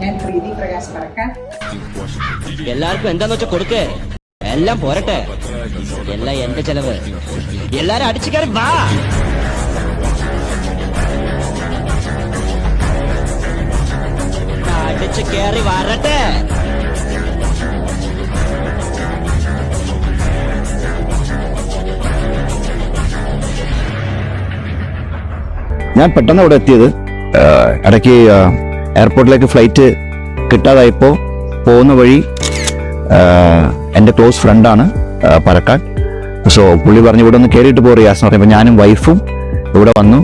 നമസ്കാരം ഞാൻ പ്രീതി പ്രകാശ് പറക്കാൻ എല്ലാവർക്കും എന്താന്ന് വെച്ചാൽ കൊടുക്ക്. എല്ലാം പോരട്ടെ. എല്ലാം എന്റെ ചെലവ്. എല്ലാരും അടിച്ചു കയറി വാ. അടിച്ചു കയറി വരട്ടെ. ഞാൻ പെട്ടെന്ന് അവിടെ എത്തിയത് ഇടയ്ക്ക് എയർപോർട്ടിലേക്ക് ഫ്ലൈറ്റ് കിട്ടാതായപ്പോൾ പോകുന്ന വഴി എന്റെ ക്ലോസ് ഫ്രണ്ടാണ് പരക്കാൻ സോ പുള്ളി പറഞ്ഞു ഇവിടെ ഒന്ന് കയറിയിട്ട് പോ റിയാസ് എന്ന് പറയുമ്പോൾ ഞാനും വൈഫും ഇവിടെ വന്നു.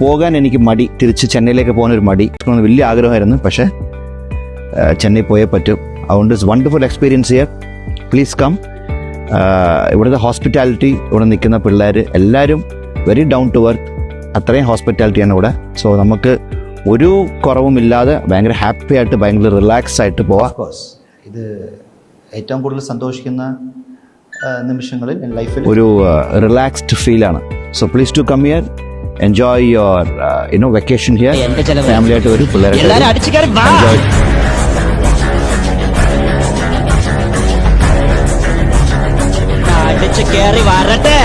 പോകാൻ എനിക്ക് മടി. തിരിച്ച് ചെന്നൈയിലേക്ക് പോകാൻ ഒരു മടി. വലിയ ആഗ്രഹമായിരുന്നു പക്ഷേ ചെന്നൈ പോയേ പറ്റും. അതുകൊണ്ട് വണ്ടർഫുൾ എക്സ്പീരിയൻസ് ചെയ്യാം പ്ലീസ് കം ഇവിടുത്തെ ഹോസ്പിറ്റാലിറ്റി ഇവിടെ നിൽക്കുന്ന പിള്ളേർ എല്ലാവരും വെരി ഡൗൺ ടു വർത്ത് അത്രയും ഹോസ്പിറ്റാലിറ്റിയാണ് ഇവിടെ. സോ നമുക്ക് ഒരു കുറവുമില്ലാതെ ഭയങ്കര ഹാപ്പി ആയിട്ട് ഭയങ്കര റിലാക്സ് ആയിട്ട് പോവാം. കോഴ്സ് ഇത് ഏറ്റവും കൂടുതൽ സന്തോഷിക്കുന്ന നിമിഷങ്ങളിൽ ലൈഫിൽ ഒരു റിലാക്സ്ഡ് ഫീൽ ആണ്. So please to come here enjoy your you know vacation here family ആയിട്ട് ഒരു പിള്ളേരെ എൻജോയ് അടിച്ചു കയറി വരട്ടെ.